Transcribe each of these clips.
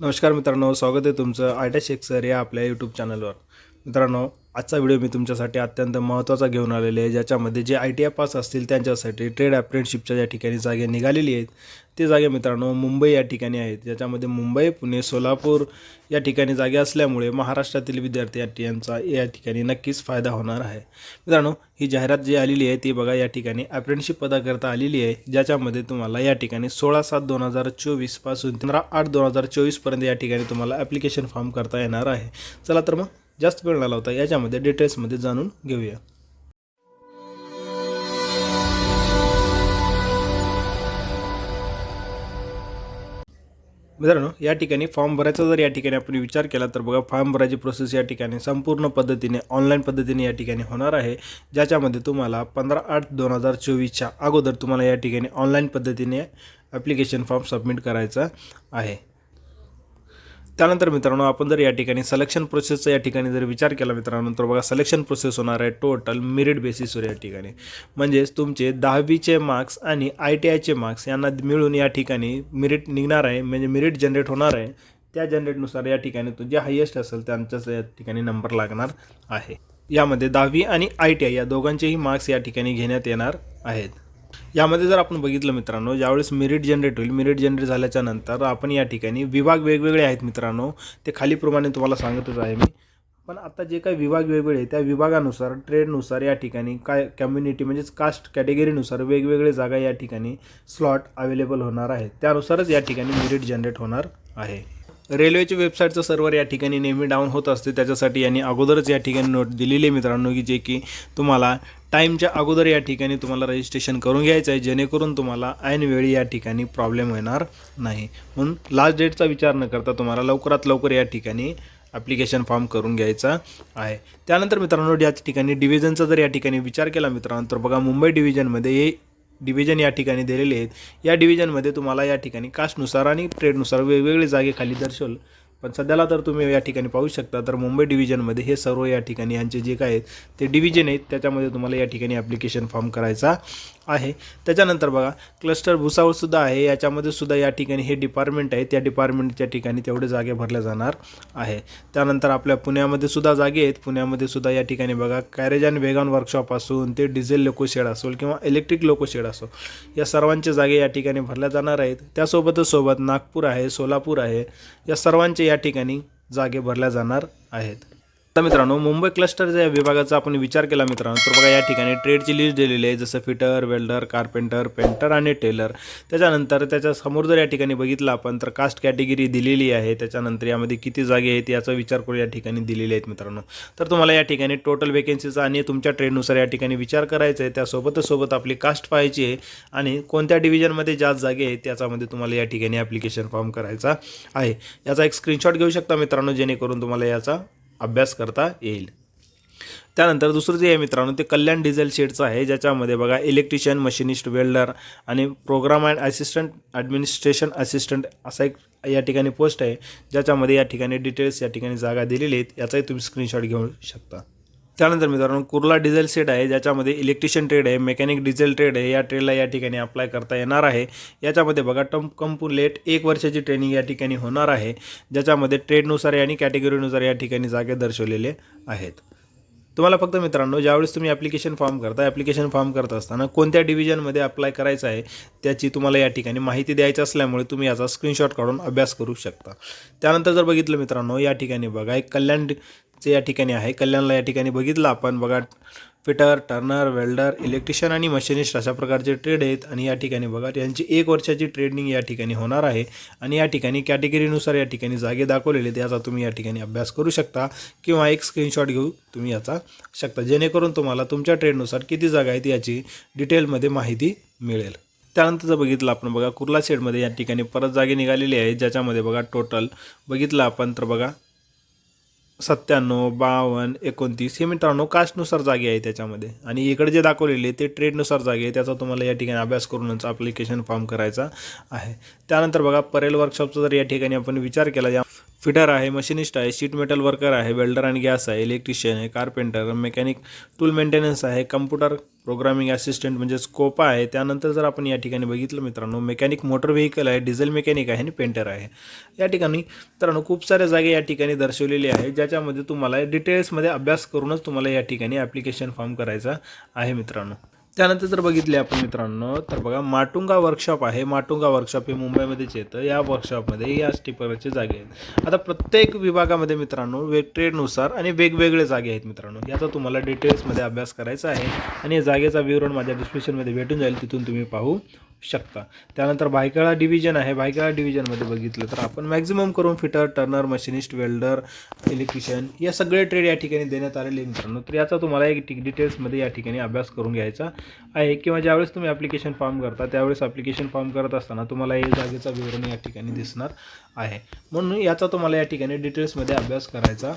नमस्कार मित्रांनो स्वागत आहे तुमचं आयटा शेख सर या आपल्या यूट्यूब चॅनलवर मित्रांनो आजचा व्हिडिओ मी तुमच्यासाठी अत्यंत महत्त्वाचा घेऊन आलेले आहे ज्याच्यामध्ये जे आय टी आय पास असतील त्यांच्यासाठी ट्रेड अप्रेंटशिपच्या ज्या ठिकाणी जागे निघालेली आहेत ते जागे मित्रांनो मुंबई या ठिकाणी आहेत ज्याच्यामध्ये मुंबई पुणे सोलापूर या ठिकाणी जागे असल्यामुळे महाराष्ट्रातील विद्यार्थी या यांचा या ठिकाणी नक्कीच फायदा होणार आहे. मित्रांनो ही जाहिरात जी आलेली आहे ती बघा या ठिकाणी अप्रेंटिसशिप पदाकरता आलेली आहे ज्याच्यामध्ये तुम्हाला या ठिकाणी सोळा सात दोन हजार चोवीसपासून पंधरा आठ दोन हजार चोवीसपर्यंत या ठिकाणी तुम्हाला ॲप्लिकेशन फॉर्म करता येणार आहे. चला तर मग जास्त वेळ न लावता याच्यामध्ये डिटेल्समध्ये जाणून घेऊया. मित्रांनो या ठिकाणी फॉर्म भरायचा जर या ठिकाणी आपण विचार केला तर बघा फॉर्म भरायची प्रोसेस या ठिकाणी संपूर्ण पद्धतीने ऑनलाईन पद्धतीने या ठिकाणी होणार आहे. ज्याच्यामध्ये तुम्हाला पंधरा आठ दोन हजार चोवीसच्या अगोदर तुम्हाला या ठिकाणी ऑनलाईन पद्धतीने ॲप्लिकेशन फॉर्म सबमिट करायचा आहे. त्यानंतर मित्रांनो आपण जर या ठिकाणी सिलेक्शन प्रोसेसचा या ठिकाणी जर विचार केला मित्रांनो तर बघा सिलेक्शन प्रोसेस होणार आहे टोटल मेरिट बेसिसवर या ठिकाणी. म्हणजेच तुमचे दहावीचे मार्क्स आणि आय टी आयचे मार्क्स यांना मिळून या ठिकाणी मेरिट निघणार आहे. म्हणजे मेरिट जनरेट होणार आहे. त्या जनरेटनुसार या ठिकाणी तो जे हायेस्ट असेल त्यांच्याच या ठिकाणी नंबर लागणार आहे. यामध्ये दहावी आणि आय टी आय या दोघांचेही मार्क्स या ठिकाणी घेण्यात येणार आहेत. यामध्ये जर आपण बघितलं मित्रांनो ज्यावेळेस मेरिट जनरेट होईल मेरिट जनरेट झाल्याच्यानंतर आपण या ठिकाणी विभाग वेगवेगळे आहेत मित्रांनो. ते खालीप्रमाणे तुम्हाला सांगतच आहे मी. पण आता जे काही विभाग वेगवेगळे त्या विभागानुसार ट्रेडनुसार या ठिकाणी काय कम्युनिटी म्हणजेच कास्ट कॅटेगरीनुसार वेगवेगळे जागा या ठिकाणी स्लॉट अवेलेबल होणार आहेत. त्यानुसारच या ठिकाणी मेरिट जनरेट होणार आहे. रेल्वेची वेबसाईटचं सर्व्हर या ठिकाणी नेहमी डाऊन होत असते. त्याच्यासाठी यांनी अगोदरच या ठिकाणी नोट दिलेली आहे मित्रांनो की जे की तुम्हाला टाईमच्या अगोदर या ठिकाणी तुम्हाला रजिस्ट्रेशन करून घ्यायचं आहे जेणेकरून तुम्हाला ऐनवेळी या ठिकाणी प्रॉब्लेम येणार नाही. म्हणून लास्ट डेटचा विचार न करता तुम्हाला लवकरात लवकर या ठिकाणी ॲप्लिकेशन फॉर्म करून घ्यायचा आहे. त्यानंतर मित्रांनो या ठिकाणी डिव्हिजनचा जर या ठिकाणी विचार केला मित्रांनो तर बघा मुंबई डिव्हिजनमध्ये हे डिव्हिजन या ठिकाणी दिलेले आहेत. या डिव्हिजनमध्ये तुम्हाला या ठिकाणी कास्टनुसार आणि ट्रेडनुसार वेगवेगळे जागे खाली दर्शवल. पण सध्याला तर तुम्ही या ठिकाणी पाहू शकता तर मुंबई डिव्हिजनमध्ये हे सर्व या ठिकाणी यांचे जे काय आहेत ते डिव्हिजन आहेत त्याच्यामध्ये तुम्हाला या ठिकाणी ॲप्लिकेशन फॉर्म करायचा आहे. त्याच्यानंतर बघा क्लस्टर भुसावळसुद्धा आहे याच्यामध्ये सुद्धा या ठिकाणी हे डिपार्टमेंट आहे त्या डिपार्टमेंटच्या ठिकाणी तेवढे जागे भरल्या जाणार आहे. त्यानंतर आपल्या पुण्यामध्ये सुद्धा जागे आहेत पुण्यामध्ये सुद्धा या ठिकाणी बघा कॅरेज अँड वेगॉन वर्कशॉप असून ते डिझेल लोकोशेड असेल किंवा इलेक्ट्रिक लोकोशेड असो या सर्वांचे जागे या ठिकाणी भरल्या जाणार आहेत. त्यासोबतच सोबत नागपूर आहे सोलापूर आहे या सर्वांचे या ठिकाणी जागे भरल्या जाणार आहेत. आता मित्रांनो मुंबई क्लस्टरच्या या विभागाचा आपण विचार केला मित्रांनो तर बघा या ठिकाणी ट्रेडची लिस्ट दिलेली आहे जसं फिटर वेल्डर कार्पेंटर पेंटर आणि टेलर त्याच्यानंतर त्याच्यासमोर जर या ठिकाणी बघितलं आपण तर कास्ट कॅटेगरी दिलेली आहे. त्याच्यानंतर यामध्ये किती जागे आहेत याचा विचार करून या ठिकाणी दिलेले आहेत मित्रांनो. तर तुम्हाला या ठिकाणी टोटल वेकेन्सीचा आणि तुमच्या ट्रेडनुसार या ठिकाणी विचार करायचा आहे. त्यासोबतच सोबत आपली कास्ट पाहायची आहे आणि कोणत्या डिव्हिजनमध्ये जास्त जागे आहेत त्याच्यामध्ये तुम्हाला या ठिकाणी ॲप्लिकेशन फॉर्म करायचा आहे. याचा एक स्क्रीनशॉट घेऊ शकता मित्रांनो जेणेकरून तुम्हाला याचा अभ्यास करता येईल. त्यानंतर दुसरं जे आहे मित्रांनो ते कल्याण डिझेल शेडचं आहे ज्याच्यामध्ये बघा इलेक्ट्रिशियन मशिनिस्ट वेल्डर आणि program and assistant administration assistant असा एक या ठिकाणी पोस्ट आहे ज्याच्यामध्ये या ठिकाणी डिटेल्स या ठिकाणी जागा दिलेली आहेत. याचाही तुम्ही स्क्रीनशॉट घेऊ शकता. त्यानंतर मित्रांनो कुर्ला डिझेल सेट आहे ज्याच्यामध्ये इलेक्ट्रिशियन ट्रेड आहे मेकॅनिक डिझेल ट्रेड आहे या ट्रेडला या ठिकाणी अप्लाय करता येणार आहे. याच्यामध्ये बघा टम कंपुलेट एक वर्षाची ट्रेनिंग या ठिकाणी होणार आहे ज्याच्यामध्ये ट्रेडनुसार आणि कॅटेगरीनुसार या ठिकाणी जागे दर्शवलेले आहेत. तुम्हाला फक्त मित्रांनो ज्यावेळेस तुम्ही ॲप्लिकेशन फॉर्म करता ॲप्लिकेशन फॉर्म करत असताना कोणत्या डिव्हिजनमध्ये अप्लाय करायचं आहे त्याची तुम्हाला या ठिकाणी माहिती द्यायची असल्यामुळे तुम्ही याचा स्क्रीनशॉट काढून अभ्यास करू शकता. त्यानंतर जर बघितलं मित्रांनो या ठिकाणी बघा एक कल्याण जे या ठिकाणी आहे कल्याणला या ठिकाणी बघितलं आपण. बघा फिटर टर्नर वेल्डर इलेक्ट्रिशियन आणि मशिनिस्ट अशा प्रकारचे ट्रेड आहेत. आणि या ठिकाणी बघा यांची एक वर्षाची ट्रेनिंग या ठिकाणी होणार आहे. आणि या ठिकाणी कॅटेगरीनुसार या ठिकाणी जागे दाखवलेले आहेत. याचा तुम्ही या ठिकाणी अभ्यास करू शकता किंवा एक स्क्रीनशॉट घेऊ तुम्ही याचा शकता. जेणेकरून तुम्हाला तुमच्या ट्रेडनुसार किती जागा आहेत याची डिटेलमध्ये माहिती मिळेल. त्यानंतर जर बघितलं आपण बघा कुर्ला शेडमध्ये या ठिकाणी परत जागे निघालेली आहे. ज्याच्यामध्ये बघा टोटल बघितलं आपण तर बघा सत्त्याण्णव बावन्न एकोणतीस हे मित्रांनो कास्टनुसार जागे आहे त्याच्यामध्ये. आणि इकडे जे दाखवलेले ते ट्रेडनुसार जागे आहे. त्याचा तुम्हाला या ठिकाणी अभ्यास करूनच ॲप्लिकेशन फॉर्म करायचा आहे. त्यानंतर बघा परेल वर्कशॉपचा जर या ठिकाणी आपण विचार केला या फिटर आहे मशिनिस्ट आहे शीट मेटल वर्कर आहे वेल्डर आणि गॅस आहे इलेक्ट्रिशियन आहे कारपेंटर मेकॅनिक टूल मेंटेनन्स आहे कम्प्युटर प्रोग्रामिंग असिस्टंट म्हणजे स्कोपा आहे. त्यानंतर जर आपण या ठिकाणी बघितलं मित्रांनो मेकॅनिक मोटर व्हेकल आहे डिझेल मेकॅनिक आहे आणि पेंटर आहे. या ठिकाणी मित्रांनो खूप साऱ्या जागे या ठिकाणी दर्शवलेली आहे ज्याच्यामध्ये तुम्हाला डिटेल्समध्ये अभ्यास करूनच तुम्हाला या ठिकाणी ॲप्लिकेशन फॉर्म करायचा आहे मित्रांनो. त्यानंतर जर बघितले आपण मित्रांनो तर बघा माटुंगा वर्कशॉप आहे. माटुंगा वर्कशॉप हे मुंबईमध्येच येतं. या वर्कशॉपमध्ये या स्टिपरचे जागे आहेत. आता प्रत्येक विभागामध्ये मित्रांनो वेग ट्रेडनुसार आणि वेगवेगळे जागे आहेत मित्रांनो. याचा तुम्हाला डिटेल्समध्ये अभ्यास करायचा आहे. आणि या जागेचा विवरण माझ्या डिस्क्रिप्शनमध्ये भेटून जाईल. तिथून तुम्ही पाहू शकता. त्यानंतर बायकाळा डिव्हिजन आहे. बायकाळा डिव्हिजनमध्ये बघितलं तर आपण मॅक्झिमम करून fitter turner machinist welder electrician या सगळे ट्रेड या ठिकाणी देण्यात आलेले मित्रांनो. तर याचा तुम्हाला एक टिक डिटेल्समध्ये या ठिकाणी अभ्यास करून घ्यायचा आहे. किंवा ज्यावेळेस तुम्ही ॲप्लिकेशन फॉर्म करता त्यावेळेस ॲप्लिकेशन फॉर्म करत असताना तुम्हाला या जागेचा विवरण या ठिकाणी दिसणार आहे. म्हणून याचा तुम्हाला या ठिकाणी डिटेल्समध्ये अभ्यास करायचा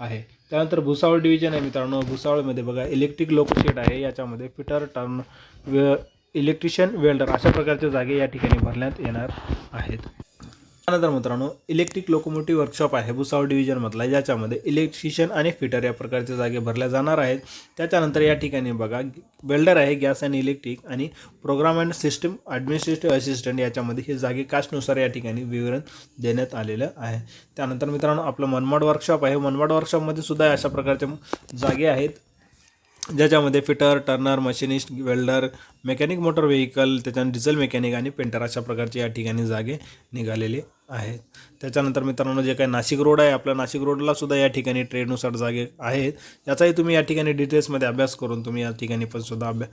आहे. त्यानंतर भुसावळ डिव्हिजन आहे मित्रांनो. भुसावळमध्ये बघा इलेक्ट्रिक लोकशेड आहे. याच्यामध्ये fitter turner electrician welder अशा प्रकारच्या जागे या ठिकाणी भरण्यात येणार आहेत. त्यानंतर मित्रांनो इलेक्ट्रिक लोकोमोटिव्ह वर्कशॉप आहे भुसावळ डिव्हिजनमधला ज्याच्यामध्ये इलेक्ट्रिशियन आणि फिटर या प्रकारच्या जागे भरल्या जाणार आहेत. त्याच्यानंतर या ठिकाणी बघा वेल्डर आहे गॅस आणि इलेक्ट्रिक आणि program and system administrative assistant याच्यामध्ये हे जागे कास्टनुसार या ठिकाणी विवरण देण्यात आलेलं आहे. त्यानंतर मित्रांनो आपलं मनमाड वर्कशॉप आहे. मनमाड वर्कशॉपमध्ये सुद्धा अशा प्रकारच्या जागे आहेत. ज्याच्यामध्ये fitter turner machinist welder mechanic motor vehicle त्याच्यानंतर डिझेल मेकॅनिक आणि पेंटर अशा प्रकारचे या ठिकाणी जागे निघालेले आहेत. त्याच्यानंतर मित्रांनो जे काही नाशिक रोड आहे आपल्या नाशिक रोडला सुद्धा या ठिकाणी ट्रेडनुसार जागे आहेत. याचाही तुम्ही या ठिकाणी डिटेल्समध्ये अभ्यास करून तुम्ही या ठिकाणी पण सुद्धा अभ्या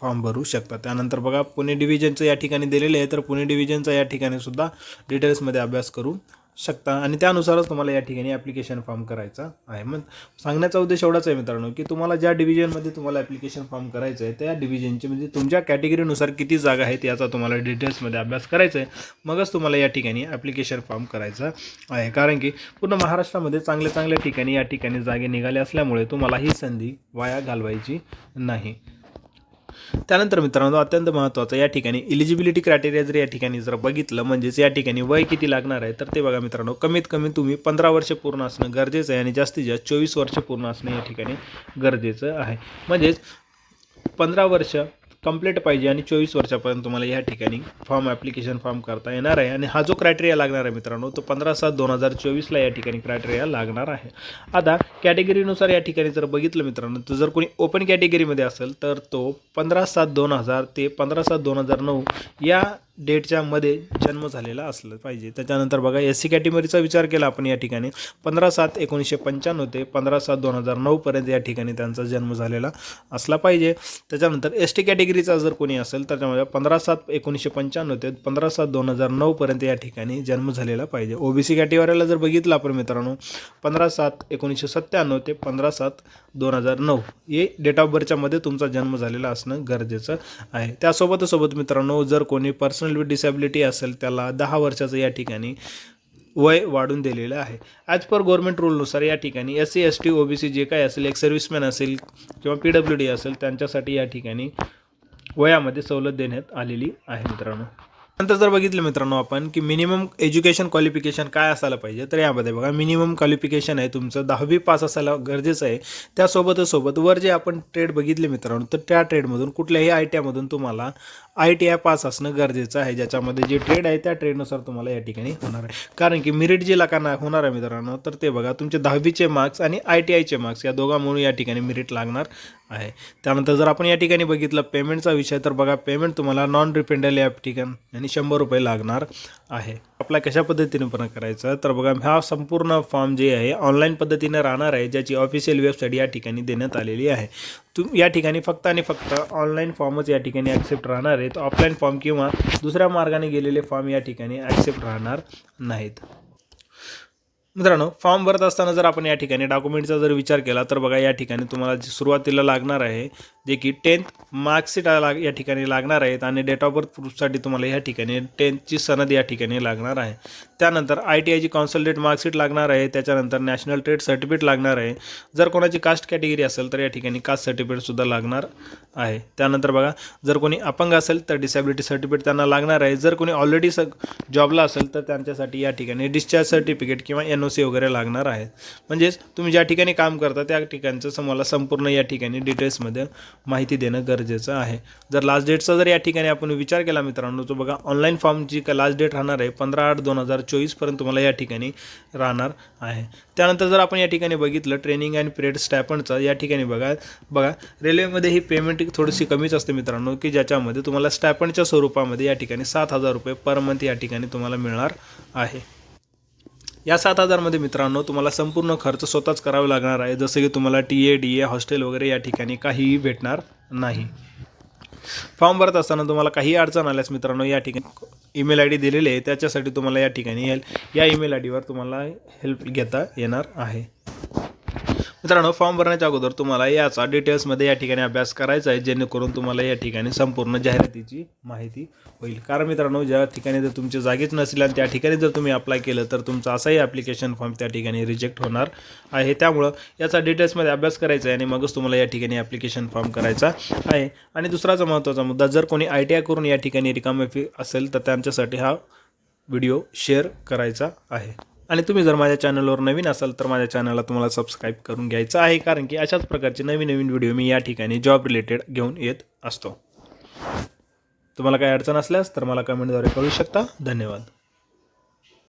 फॉर्म भरू शकता. त्यानंतर बघा पुणे डिव्हिजनचं या ठिकाणी दिलेले आहे तर पुणे डिव्हिजनचा या ठिकाणी सुद्धा डिटेल्समध्ये अभ्यास करू शकता. आणि त्यानुसारच तुम्हाला या ठिकाणी ॲप्लिकेशन फॉर्म करायचा आहे. मग सांगण्याचा उद्देश एवढाच आहे मित्रांनो की तुम्हाला ज्या डिव्हिजनमध्ये तुम्हाला ॲप्लिकेशन फॉर्म करायचं आहे त्या डिव्हिजनची म्हणजे तुमच्या कॅटेगरीनुसार किती जागा आहेत याचा तुम्हाला डिटेल्समध्ये अभ्यास करायचा आहे. मगच तुम्हाला या ठिकाणी ॲप्लिकेशन फॉर्म करायचा आहे. कारण की पूर्ण महाराष्ट्रामध्ये चांगल्या चांगल्या ठिकाणी या ठिकाणी जागे निघाले असल्यामुळे तुम्हाला ही संधी वाया घालवायची नाही. त्यानंतर मित्रांनो अत्यंत महत्त्वाचं या ठिकाणी इलिजिबिलिटी क्रायटेरिया जर या ठिकाणी जर बघितलं म्हणजेच या ठिकाणी वय किती लागणार आहे तर ते बघा मित्रांनो कमीत कमी तुम्ही पंधरा वर्ष पूर्ण असणं गरजेचं आहे आणि जास्तीत जास्त चोवीस वर्ष पूर्ण असणं या ठिकाणी गरजेचं आहे. म्हणजेच पंधरा वर्ष कंप्लीट पाहिजे आणि चोवीस वर्षापर्यंत तुम्हाला या ठिकाणी फॉर्म ॲप्लिकेशन फॉर्म करता येणार आहे. आणि हा जो क्रायटेरिया लागणार आहे मित्रांनो तो पंधरा सात दोन हजार चोवीसला या ठिकाणी क्रायटेरिया लागणार आहे. आता कॅटेगरीनुसार या ठिकाणी जर बघितलं मित्रांनो तर जर कोणी ओपन कॅटेगरीमध्ये असेल तर तो पंधरा सात दोन हजार ते पंधरा सात दोन हजार नऊ या डेटच्या मध्ये जन्म झालेला असलं पाहिजे. त्याच्यानंतर बघा एस सी कॅटेगरीचा विचार केला आपण या ठिकाणी. पंधरा सात एकोणीसशे पंच्याण्णव ते पंधरा सात दोन हजार नऊपर्यंत या ठिकाणी त्यांचा जन्म झालेला असला पाहिजे. त्याच्यानंतर एस टी कॅटेगरीचा जर कोणी असेल तर त्यामध्ये पंधरा सात एकोणीसशे पंच्याण्णव ते पंधरा सात दोन हजार नऊपर्यंत या ठिकाणी जन्म झालेला पाहिजे. ओ बी सी कॅटेगरीला जर बघितलं आपण मित्रांनो पंधरा सात एकोणीसशे सत्त्याण्णव ते पंधरा सात दोन हजार नऊ हे डेट ऑफ बर्थच्या मध्ये तुमचा जन्म झालेला असणं गरजेचं आहे. त्यासोबतसोबत मित्रांनो जर कोणी पर्सनल विथ डिसॅबिलिटी असेल त्याला दहा वर्षाचं या ठिकाणी वय वाढून दिलेलं आहे. ॲज पर गव्हर्मेंट रूलनुसार या ठिकाणी S C S T O B C जे काय असेल एक सर्व्हिसमॅन असेल किंवा पी डब्ल्यू डी असेल त्यांच्यासाठी या ठिकाणी वयामध्ये सवलत देण्यात आलेली आहे मित्रांनो. नंतर जर बघितलं मित्रांनो आपण की मिनिमम एज्युकेशन क्वालिफिकेशन काय असायला पाहिजे तर यामध्ये बघा मिनिमम क्वालिफिकेशन आहे तुमचं दहावी पास असायला गरजेचं आहे. त्यासोबतच सोबत वर जे आपण ट्रेड बघितले मित्रांनो तर त्या ट्रेडमधून कुठल्याही आय टी आयमधून तुम्हाला आय टी आय पास असणं गरजेचं आहे. ज्याच्यामध्ये जे ट्रेड आहे त्या ट्रेडनुसार तुम्हाला या ठिकाणी होणार आहे. कारण की मिरिट जे लागाना होणार आहे मित्रांनो तर ते बघा तुमचे दहावीचे मार्क्स आणि आय टी आयचे मार्क्स या दोघांमुळे या ठिकाणी मिरिट लागणार आहे. त्यानंतर जर आपण या ठिकाणी बघितलं पेमेंटचा विषय तर बघा पेमेंट तुम्हाला नॉन रिपेंडल या ठिकाण आणि शंभर रुपये लागणार आहे. आपला कशा पद्धतीने पण करायचं तर बघा हा संपूर्ण फॉर्म जे आहे ऑनलाईन पद्धतीने राहणार आहे ज्याची ऑफिशियल वेबसाईट या ठिकाणी देण्यात आलेली आहे. तुम या ठिकाणी फक्त आणि फक्त ऑनलाईन फॉर्मच या ठिकाणी ॲक्सेप्ट राहणार आहेत ऑफलाईन फॉर्म किंवा दुसऱ्या मार्गाने गेलेले फॉर्म या ठिकाणी ॲक्सेप्ट राहणार नाहीत. मित्रांनो फॉर्म भरत असताना जर आपण या ठिकाणी डॉक्युमेंटचा जर विचार केला तर बघा या ठिकाणी तुम्हाला सुरुवातीला लागणार आहे जे की टेन्थ मार्कशीट लाग या ठिकाणी लागणार आहेत आणि डेट ऑफ बर्थ प्रूफसाठी तुम्हाला या ठिकाणी टेन्थची सनद या ठिकाणी लागणार आहे. त्यानंतर आय टी आयची कॉन्सल्टेट मार्कशीट लागणार आहे त्याच्यानंतर नॅशनल ट्रेड सर्टिफिकेट लागणार आहे. जर कोणाची कास्ट कॅटेगरी असेल तर या ठिकाणी कास्ट सर्टिफिकेटसुद्धा लागणार आहे. त्यानंतर बघा जर कोणी अपंग असेल तर डिसॅबिलिटी सर्टिफिकेट त्यांना लागणार आहे. जर कोणी ऑलरेडी स जॉबला असेल तर त्यांच्यासाठी या ठिकाणी डिस्चार्ज सर्टिफिकेट किंवा एन ओ सी वगैरे लागणार आहेत. म्हणजेच तुम्ही ज्या ठिकाणी काम करता त्या ठिकाणचं तुम्हाला संपूर्ण या ठिकाणी डिटेल्समध्ये माहिती देणं गरजेचं आहे. जर लास्ट डेटचा जर या ठिकाणी आपण विचार केला मित्रांनो तो बघा ऑनलाईन फॉर्मची का लास्ट डेट राहणार आहे पंधरा आठ दोन हजार चोवीसपर्यंत तुम्हाला या ठिकाणी राहणार आहे. त्यानंतर जर आपण या ठिकाणी बघितलं ट्रेनिंग अँड पिरियड स्टॅपनचं या ठिकाणी बघा बघा रेल्वेमध्ये ही पेमेंट थोडीशी कमीच असते मित्रांनो की ज्याच्यामध्ये तुम्हाला स्टॅपनच्या स्वरूपामध्ये या ठिकाणी सात हजार रुपये पर मंथ या ठिकाणी तुम्हाला मिळणार आहे. या सात हजारमध्ये मित्रांनो तुम्हाला संपूर्ण खर्च स्वतःच करावा लागणार आहे. जसं की तुम्हाला T A D A hostel वगैरे या ठिकाणी काहीही भेटणार नाही. फॉर्म भरत असताना तुम्हाला काही अडचण आल्यास मित्रांनो या ठिकाणी ईमेल आय डी दिलेली आहे. त्याच्यासाठी तुम्हाला या ठिकाणी हेल्प या ईमेल आय डीवर तुम्हाला हेल्प घेता येणार आहे. मित्रांनो फॉर्म भरण्याच्या अगोदर तुम्हाला याचा डिटेल्समध्ये या ठिकाणी अभ्यास करायचा आहे जेणेकरून तुम्हाला या ठिकाणी संपूर्ण जाहिरातीची माहिती होईल. कारण मित्रांनो ज्या ठिकाणी जर तुमची जागीच नसेल आणि त्या ठिकाणी जर तुम्ही अप्लाय केलं तर तुमचा असाही ॲप्लिकेशन फॉर्म त्या ठिकाणी रिजेक्ट होणार आहे. त्यामुळं याचा डिटेल्समध्ये अभ्यास करायचा आहे आणि मगच तुम्हाला या ठिकाणी ॲप्लिकेशन फॉर्म करायचा आहे. आणि दुसराचा महत्त्वाचा मुद्दा जर कोणी आय टी आय करून या ठिकाणी रिकामे फी असेल तर त्यांच्यासाठी हा व्हिडिओ शेअर करायचा आहे. आणि तुम्ही जर माझ्या चॅनलवर नवीन असाल तर माझ्या चॅनलला तुम्हाला सबस्क्राईब करून घ्यायचं आहे कारण की अशाच प्रकारचे नवीन नवीन व्हिडिओ मी या ठिकाणी जॉब रिलेटेड घेऊन येत असतो. तुम्हाला काही अडचण असल्यास तर मला कमेंटद्वारे कळू शकता. धन्यवाद.